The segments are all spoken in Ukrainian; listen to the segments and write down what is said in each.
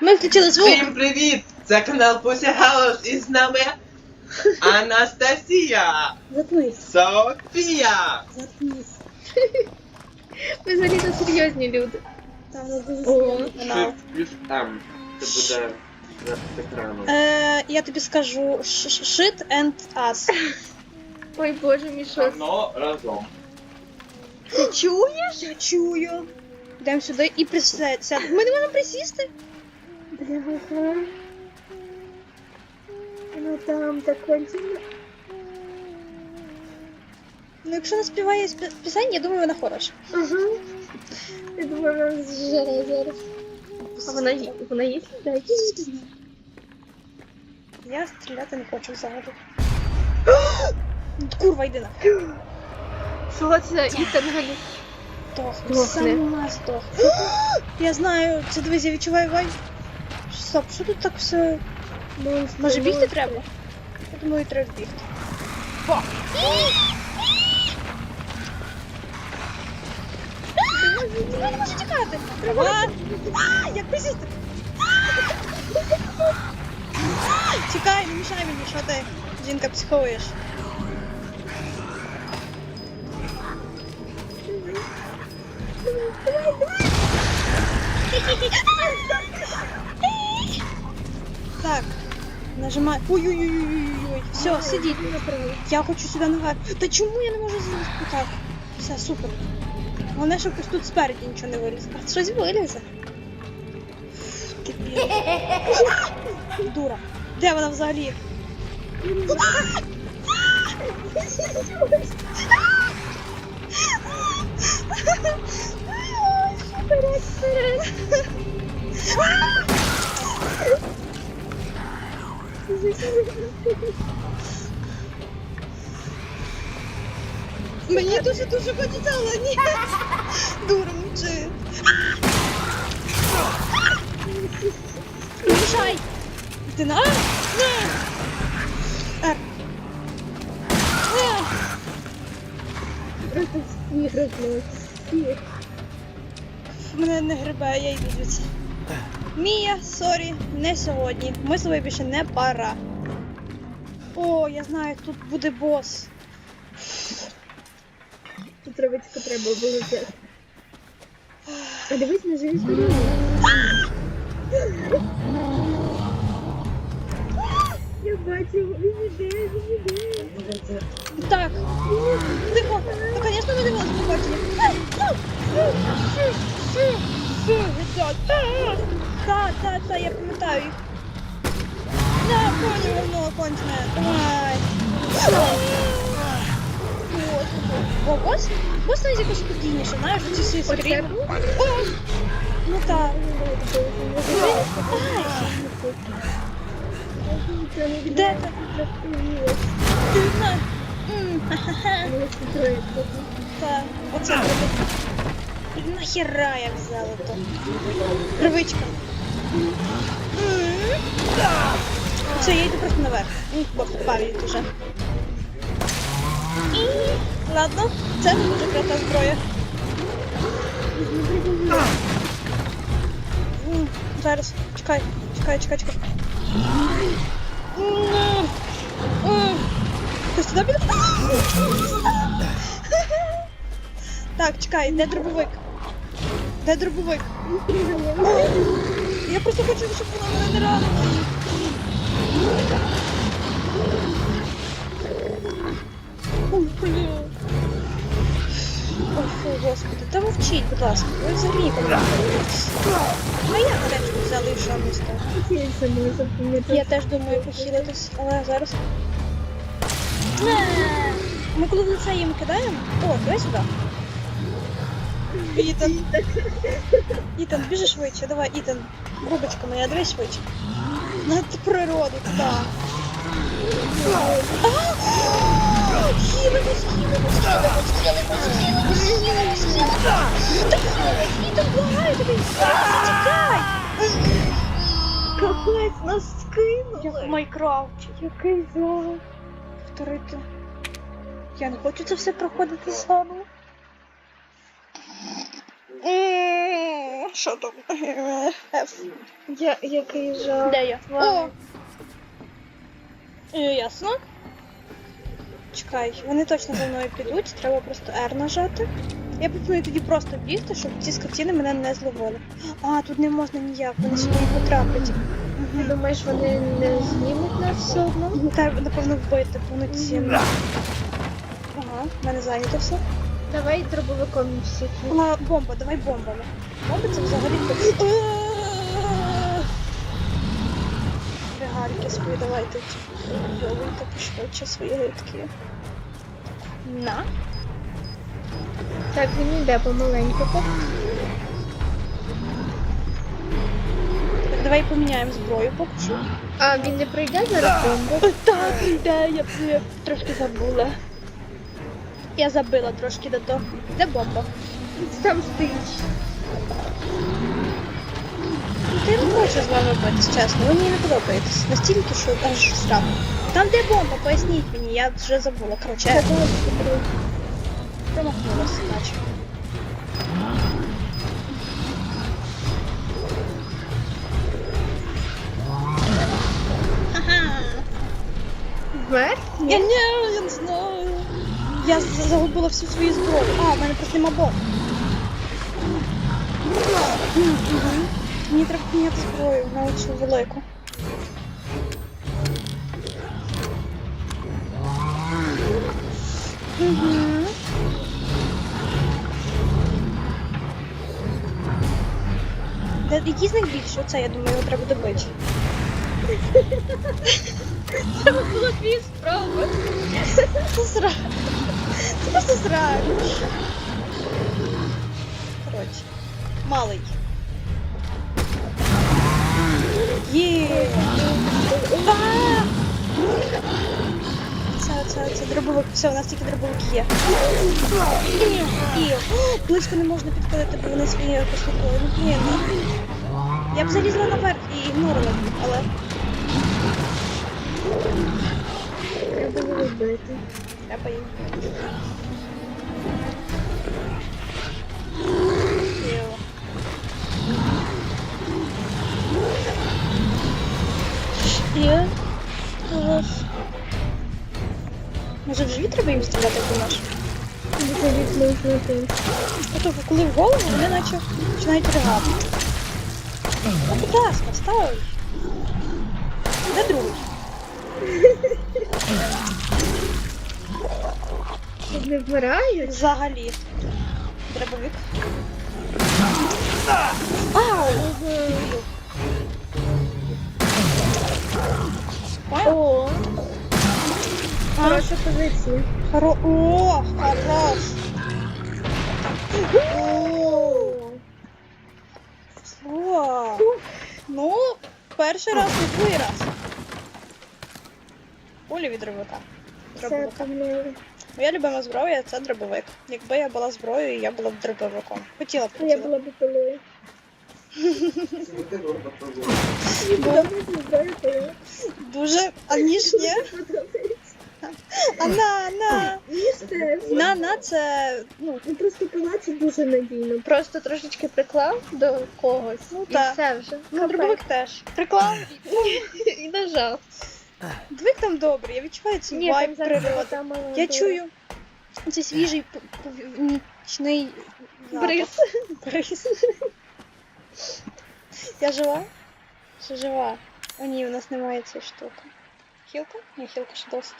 Ми включили звук. Всім привіт! Це канал Pussy House і з нами Анастасія, Заткнись. Софія. Заткнись. Ми взагалі то серйозні люди. Там у нас дуже серйозний канал. Shift плюс М. Це буде над екраном. Е, я тобі скажу ш- ш- shit and us. Ой боже мій що. Воно разом. Ти чуєш? Я чую. Йдемо сюди і присядь. Ми не можемо присісти? Бляха. Ну там так кончено. Ну, якщо вона співає пісень, я думаю, вона хороша. Ага. Я думаю, вона зжере зараз. А вона є, вона є сюди? Я стріляти не хочу взагалі. Курва, йди на. Що це? Здохни. Здохни. Сама здох. Я знаю, це дивись, я відчуваю вай. Стоп, що тут так все. Може бігти треба? Я думаю, треба бігти. О! Я не можу тікати. Треба. А, Як присісти? Тікай, не мішай мені, що ти, жінка, психуєш. Так, нажимай. Ой-ой-ой-ой-ой. Все, сидіть. Я хочу сюди наверх. Та чому я не можу залізти? Так. Все, супер. Головне, щоб ось тут спереді нічого не виліз. А щось вилізе. Дура. Де вона взагалі? Вперед. Мені дуже дуже хочеться, але ні. Дура, мовчи. Не мішай. Ти на? Просто всіх розмов. Мене не грибе, я йду. Мія, сорі, не сьогодні. Ми з тобою більше не пара. О, я знаю, тут буде бос. Тут травичка треба було взяти. А дивись на живі сторони. Я бачу, він іде, він іде. Так. Тихо. Ну, звісно, ми дивилися побачення. Так, так, так, я пам'ятаю їх. На, коні говно кончене. Давай. О, бос? Бос навіть якось спокійніше, знаєш, оці всі скрім. Ну так. Де ти? Ти ха-ха-ха. Так, оце. Нахера я взяла то? Привичка. Все, я йду просто наверх. Ну, уже. Ладно, це дуже крута зброя. Зараз, чекай, чекай, чекай, чекай. Хтось туди піде? Так, чекай, де дробовик? Де дробовик? Я просто хочу, щоб вона мене не ранила. Ой. Ой, фу, господи, та мовчіть, будь ласка, ви взагалі говорите. А я гарячку взяла і що? Я теж думаю похилитись, але зараз. Ми коли в лице їм кидаємо. О, давай сюди. Ітан. Ітан, біжи швидше, давай, Ітан. Бубочка моя, давай швидше. На природу, туди. Хілимось, хілимось, хілимось, хілимось, хілимось, хілимось, хілимось. Та хілимось, Ітан, благаю тебе, тікай. Капець, нас скинули. Як в Майкрафті. Який зал. Повторити. Я не хочу це все проходити заново. Що там? Я, який жах. Де я? О! Е, Ясно. Чекай, вони точно за мною підуть, треба просто R нажати. Я пропоную тоді просто бігти, щоб ці скотіни мене не зловили. А, тут не можна ніяк, вони сюди не потраплять. Ти думаєш, вони не знімуть нас все одно? Треба, напевно, вбити повноцінно. Ага, в мене зайнято все. Давай дробовиком всіх. А, бомба, давай бомбами. Бомби це взагалі. Регарики свої давайте. Йовуйте пошвидше свої гидкі. На. Так, він йде помаленьку. Давай поміняємо зброю поки що. А він не пройде зараз бомбу? Так, йде, я, я трошки забула. Я забила трошки до того. Де бомба? Там стоїть. Ти не хочу з вами битись, чесно. Ви мені не подобаєтесь. Настільки, що аж страх. Там де бомба? Поясніть мені, я вже забула. Коротше, я промахнулася, наче. Ага. Вмер? Я не, я не знаю. Я загубила всю свою зброю. А, в мене просто нема бомб. Мені треба поміняти зброю на оцю велику. Угу. Який з них більше? Оце, я думаю, його треба добити. Треба було дві справи. Це сра... Це просто срач. Коротше. Малий. Є. Це, це, це дробовик. Все, у нас тільки дробовик є. І. Близько не можна підходити, бо вони свої готові. Ну, блін. ну. Я б залізла наверх і ігнорила але Треба було вбити. треба їм. Йо. Є. Може в живіт треба їм стріляти, думаєш? Тобто, коли в голову, вони наче починають ригати. Ну, будь ласка, вставай. Де другий? Не вмирають? Взагалі. Дробовик. Ау! О, хороша позиція. Хоро... О, хорош! О, О! Ну, перший раз і другий раз. Пулі від дробовика. це Дробовика. там. Моя любима зброя це дробовик. Якби я була зброєю, я була б дробовиком. Хотіла б я хотіла. була б пилою. Дуже. А ніж ні? А на, на. На, на це. Ну, Ну просто пила це дуже надійно. Просто трошечки приклав до когось. Ну, і все вже. ну дробовик теж. Приклав. і нажав. Дробовик там добрий, я відчуваю цей Ні, там вайб зараз природи. та мала Я дура. чую цей свіжий п- п- нічний запах. Бриз. Бриз. Я жива? Ще жива. О ні, у нас немає цієї штуки. Хілка? Ні, хілка ще досить.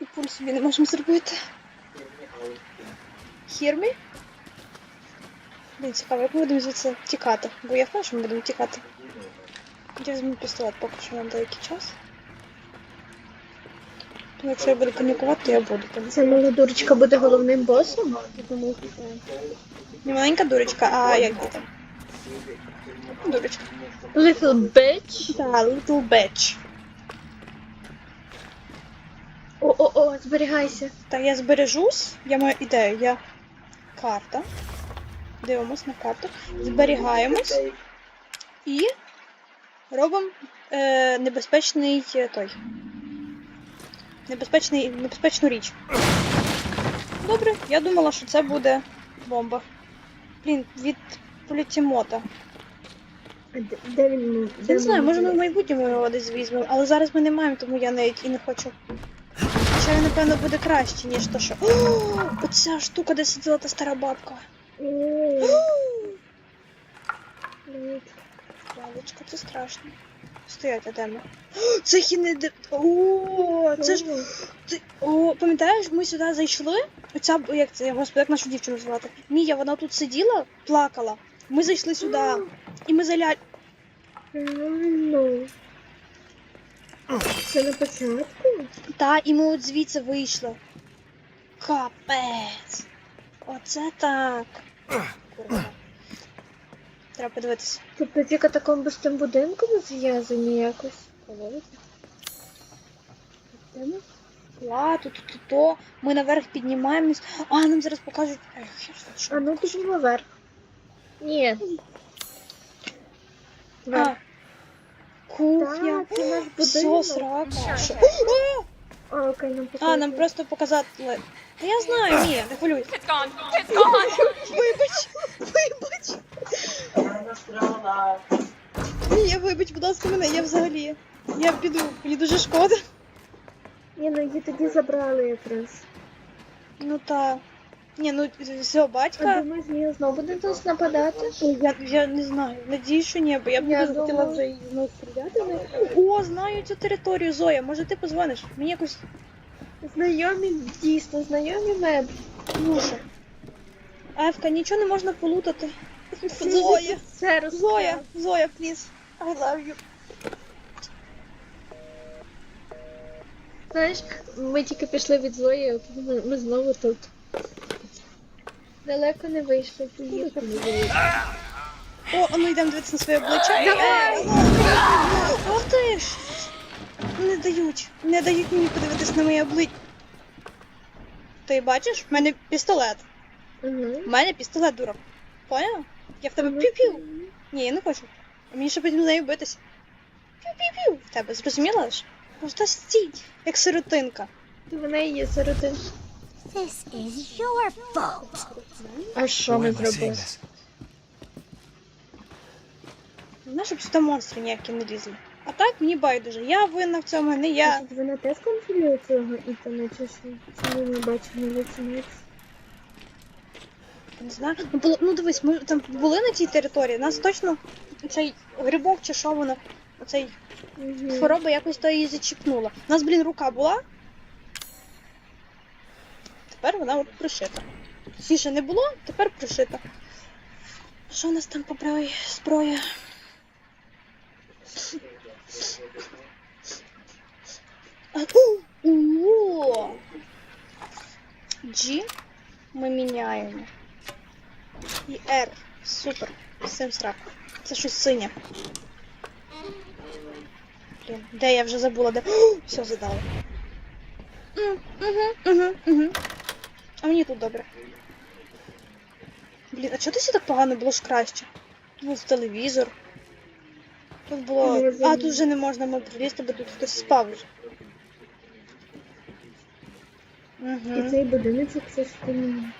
І пуль собі не можемо зробити. Хірмі? Блін, цікаво, як ми будемо звідси тікати. Бо я знаю, що ми будемо тікати. Я візьму пістолет поки що на деякий час. Ну, Якщо я буду панікувати, то я буду панікувати. Ця мала дурочка буде головним босом? Думаю. Не маленька дурочка, а як діти? Дурочка. Little bitch. Да, little bitch. О-о-о, зберігайся. Так, я збережусь. Я маю ідею. Я карта. Дивимось на карту. Зберігаємось і робимо е, небезпечний е, той. Небезпечний, небезпечну річ. Добре, я думала, що це буде бомба. Блін, від політімота. А де, він? Я не знаю, може ми в майбутньому його десь візьмемо, але зараз ми не маємо, тому я навіть і не хочу. Хоча він, напевно, буде краще, ніж то, що. О, оця штука, де сиділа та стара бабка. О, Лавочка, це страшно. Стоять, а де ми? О, Це хіне... О, це ж... Ти... О, пам'ятаєш, ми сюди зайшли? Оця, як це, господи, як нашу дівчину звати? Мія, вона тут сиділа, плакала. Ми зайшли сюди, і ми заля... Це на початку? Та, і ми от звідси вийшли. Капець. Оце так. Курва. Треба подивитися. Тобто ці катакомби з тим будинком зв'язані якось? Ми? Ла, тут, тут, то. Ми наверх піднімаємось. А, нам зараз покажуть. Я що? А ну піднімо вверх. Ні. А. Кухня. Так, це наш Все, будинок. срака. Що? А, окей, нам А, нам просто показати. Та я знаю, ні, не хвилюйся. It's gone. It's gone. Вибач, вибач. Ні, вибач, будь ласка, мене, я взагалі. Я піду, мені дуже шкода. Ні, ну її тоді забрали якраз. Ну та. Ні, ну все, А батька. думаєш, Мія знову буде нас нападати? Я, я не знаю, надію, що ні, бо я б Я дуже хотіла думала- вже її знову стріляти. О, знаю цю територію, Зоя, може ти позвониш? Мені якось Знайомі, дійсно, знайомі меблі. Слушай. Евка, нічого не можна полутати. Зоя, Все розказує. Зоя, Зоя, please. I love you. Знаєш, ми тільки пішли від Зої, а тут ми, ми знову тут. Далеко не вийшли, поїхали. О, а ну йдемо дивитися на своє обличчя. Давай! Ох ти ж! Не дають, не дають мені подивитись на моє обличчя. Ти бачиш? В мене пістолет. Угу. У мене пістолет, дурак. Поняла? Я в тебе пів-пів. Ні, я не хочу. А мені ще потім з нею битися. Пів-пів-пів. В тебе зрозуміла ж? Просто стій, як сиротинка. Вона і є середин. This is your fault. А що ми зробили? Знаєш, щоб сюди монстри ніякі не лізли. А так мені байдуже. Я винна в цьому, не я. Вона теж контролює цього Ітана чи? Чи ми не бачимо лицемірця? Не знаю. Ну, було, ну дивись, ми там були на цій території. Нас точно цей грибок чи що воно, оцей Угу. хвороба якось то її зачіпнула. У нас, блін, рука була. Тепер вона от пришита. Точніше не було, тепер пришита. Що у нас там по правій зброя? А, у, О! G ми міняємо. І R. Супер. Всім сраку. Це щось синє. Блін, де я вже забула, де. О, все задали. М, Угу, угу, угу. А мені тут добре. Блін, а чого досі так погано було ж краще? Був телевізор. Тут було. А, тут вже не можна ми прилізти, бо тут хтось спав вже. І Угу. цей будиночок це ж там.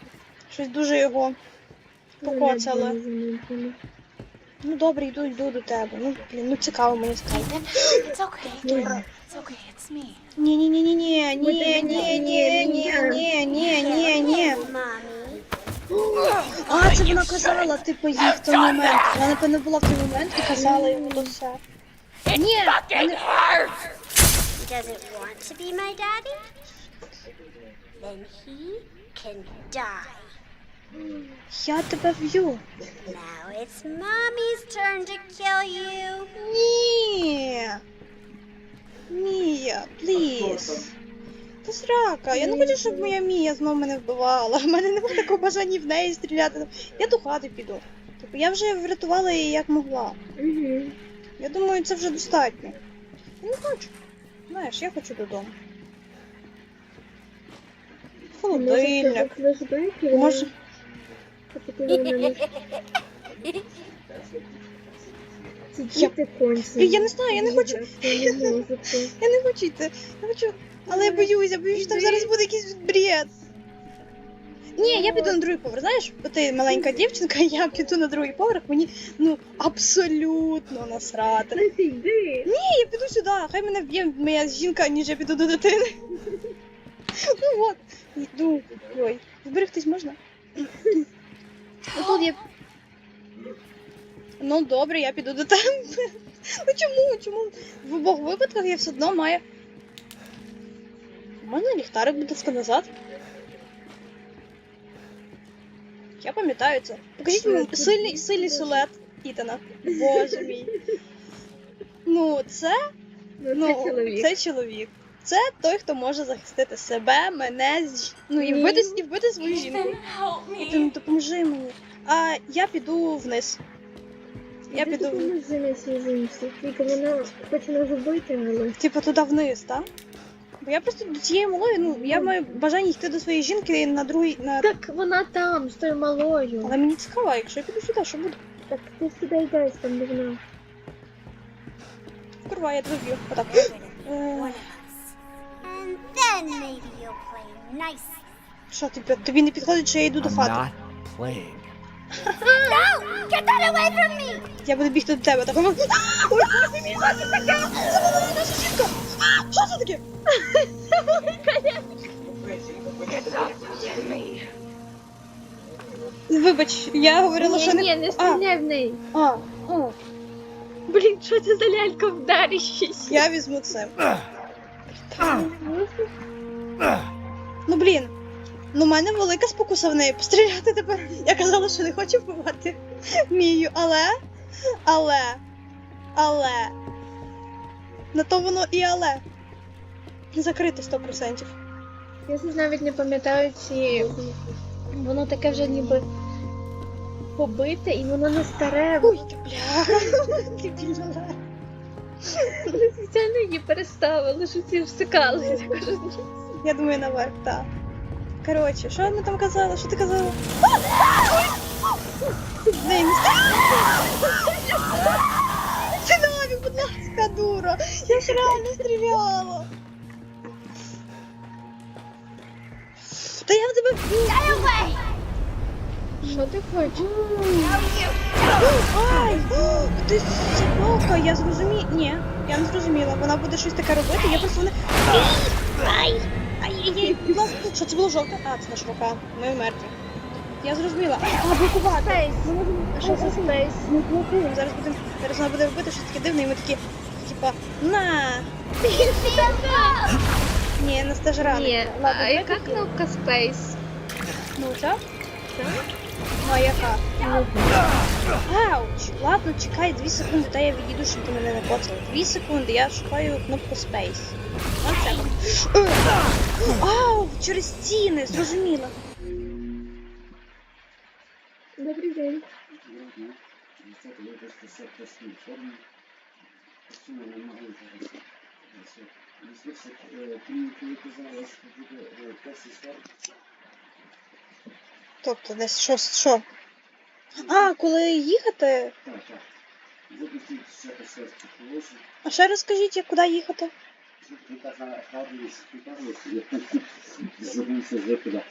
Щось дуже його покоцало. Ну добре, йду, йду до тебе. Ну, блін, ну цікаво мені стало. It's okay. It's okay. It's me. Ні, ні, ні, ні, ні, ні, ні, ні, ні, ні, ні, ні, ні. А, це вона казала, типу, їй в той момент. Вона, напевно, була в той момент і казала йому то все. Ні, вони... Does it want to be my daddy? Then he can die. я тебе вб'ю. Now it's mommy's turn to kill you. Ні. Мія, пліз. Та срака, я не хочу, щоб моя Мія знову мене вбивала. У мене немає такого бажання в неї стріляти. Я до хати піду. Типу, я вже врятувала її як могла. Я думаю, це вже достатньо. Я не хочу. Знаєш, я хочу додому. Холодильник. Може. Діти. Я не знаю, я не хочу. Я не. Я хочу йти. Я хочу. Але я боюся, боюся, що там зараз буде якийсь бред. Ні, я піду на другий поверх. Знаєш, ти маленька дівчинка, я піду на другий поверх, мені ну абсолютно насрати. Ні, я піду сюди, хай мене вб'є моя жінка, ніж я піду до дитини. Ну от, йду. Ой, зберегтись можна? Ну тут є. Ну добре, я піду до тебе. Ну чому? Чому? В обох випадках я все одно маю. Можна ліхтарик, будь ласка, назад? Я пам'ятаю це. Покажіть мені сильний, сильний силует Ітана. Боже мій. Ну, це Ну, Ну, це чоловік. це чоловік. Це той, хто може захистити себе, мене, ну і вбити, і вбити свою жінку. Help Ти допоможи мені. А я піду вниз. Я піду. в- за цій жінці. Тільки вона хоче нас вбити, але... Типу туди вниз, так? Бо я просто до цієї малої, ну я маю бажання йти до своєї жінки на другий. на. Так вона там, з тою малою. Але мені цікаво, якщо я піду сюди, що буде? Так ти сюди йдеш, там де вона. Курва, я тебе б'ю. Отак. Що тобі, тобі не підходить, що я йду до I'm хати? not playing. No! Get that away from me! Я буду бігти до тебе. Так. А, Ой, мій, що це? Це була наша жінка! А, Що це таке? Вибач, я говорила, що Ні, не. ні, не А, стріляй в неї. а, о, Блін, що це за лялька вдаріщись? я візьму це. Ну блін. Ну, в мене велика спокуса в неї постріляти тепер. Я казала, що не хочу вбивати Мію, але. Але. Але. На то воно і але. Закрито 100%. Я ж навіть не пам'ятаю ці. Воно таке вже ніби побите і воно не старе. Ой, ти бляха. Ти. Вони спеціально її переставили, що ці раз. Я думаю, наверх, так. Коротше, що ми там казали? Що ти казала? Дай, не Ти наві, будь ласка, дура! Я ж реально стріляла! Та я в тебе вб'ю! Stay away! Що ти хочеш? Ай! О, Ти собака, я зрозуміла. Ні, я не зрозуміла. Вона буде щось таке робити, я просто не. Ай! Ай-яй-яй, будь що це було жовте? А, це наша рука. Ми мертві. Я зрозуміла. А, блокувати. Спейс. А що це спейс? Ми блокуємо. Зараз будемо. Зараз вона буде робити щось таке дивне, і ми такі, типа, на. Ні, на стажера. Ні, а яка кнопка спейс? Ну, так? Ну, а яка? Ауч! Ладно, чекай, дві секунди, та я відійду, щоб ти мене не коцала. Дві секунди, я шукаю кнопку Space. One. Е! Ау, через стіни, зрозуміла. Добрий день. Тобто десь що, що? А, коли їхати? А ще розкажіть, як куди їхати? Забувся вже куди.